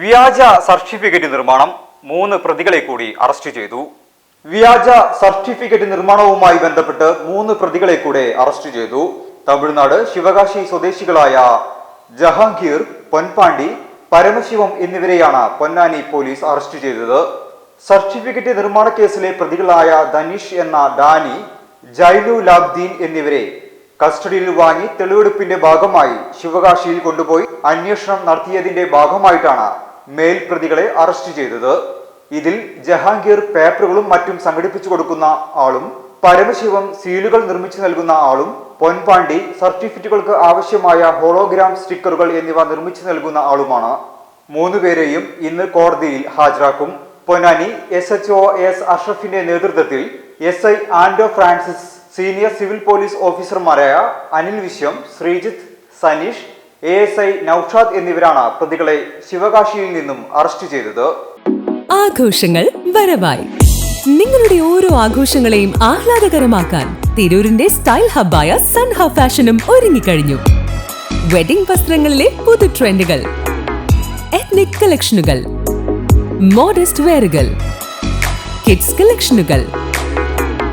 വ്യാജ സർട്ടിഫിക്കറ്റ് നിർമ്മാണം മൂന്ന് പ്രതികളെ കൂടി അറസ്റ്റ് ചെയ്തു. വ്യാജ സർട്ടിഫിക്കറ്റ് നിർമ്മാണവുമായി ബന്ധപ്പെട്ട് മൂന്ന് പ്രതികളെ കൂടെ അറസ്റ്റ് ചെയ്തു. തമിഴ്നാട് ശിവകാശി സ്വദേശികളായ ജഹാംഗീർ പൊൻപാണ്ടി പരമശിവം എന്നിവരെയാണ് പൊന്നാനി പോലീസ് അറസ്റ്റ് ചെയ്തത്. സർട്ടിഫിക്കറ്റ് നിർമ്മാണ കേസിലെ പ്രതികളായ ധനീഷ് എന്ന ഡാനി ജൈലു ലാബ്ദീൻ എന്നിവരെ കസ്റ്റഡിയിൽ വാങ്ങി തെളിവെടുപ്പിന്റെ ഭാഗമായി ശിവകാശിയിൽ കൊണ്ടുപോയി അന്വേഷണം നടത്തിയതിന്റെ ഭാഗമായിട്ടാണ് മേൽ പ്രതികളെ അറസ്റ്റ് ചെയ്തത്. ഇതിൽ ജഹാംഗീർ പേപ്പറുകളും മറ്റും സംഘടിപ്പിച്ചു കൊടുക്കുന്ന ആളും പരമശിവം സീലുകൾ നിർമ്മിച്ചു നൽകുന്ന ആളും പൊൻപാണ്ടി സർട്ടിഫിക്കറ്റുകൾക്ക് ആവശ്യമായ ഹോളോഗ്രാം സ്റ്റിക്കറുകൾ എന്നിവ നിർമ്മിച്ചു നൽകുന്ന ആളുമാണ്. മൂന്നുപേരെയും ഇന്ന് കോടതിയിൽ ഹാജരാക്കും. Ponnani S H O S അഷ്റഫിന്റെ നേതൃത്വത്തിൽ S I Ando Francis senior civil police ഓഫീസർമാരായ Anil Viswam Sreejith Saneesh A S I Noushad എന്നിവരാണ് പ്രതികളെ ശിവകാശിയിൽ നിന്നും അറസ്റ്റ് ചെയ്തത്. ആഘോഷങ്ങൾ വരവായി. നിങ്ങളുടെ ഓരോ ആഘോഷങ്ങളെയും ആഹ്ലാദകരമാക്കാൻ തിരൂരിന്റെ സ്റ്റൈൽ ഹബ്ബായ സൺ ഹബ് ഫാഷനും ഒരുങ്ങിക്കഴിഞ്ഞു. വെഡിംഗ് വസ്ത്രങ്ങളിലെ പുതു ട്രെൻഡുകൾ എത്നിക് കളക്ഷനുകൾ മോഡസ്റ്റ് വെയറുകൾ കിഡ്സ് കളക്ഷനുകൾ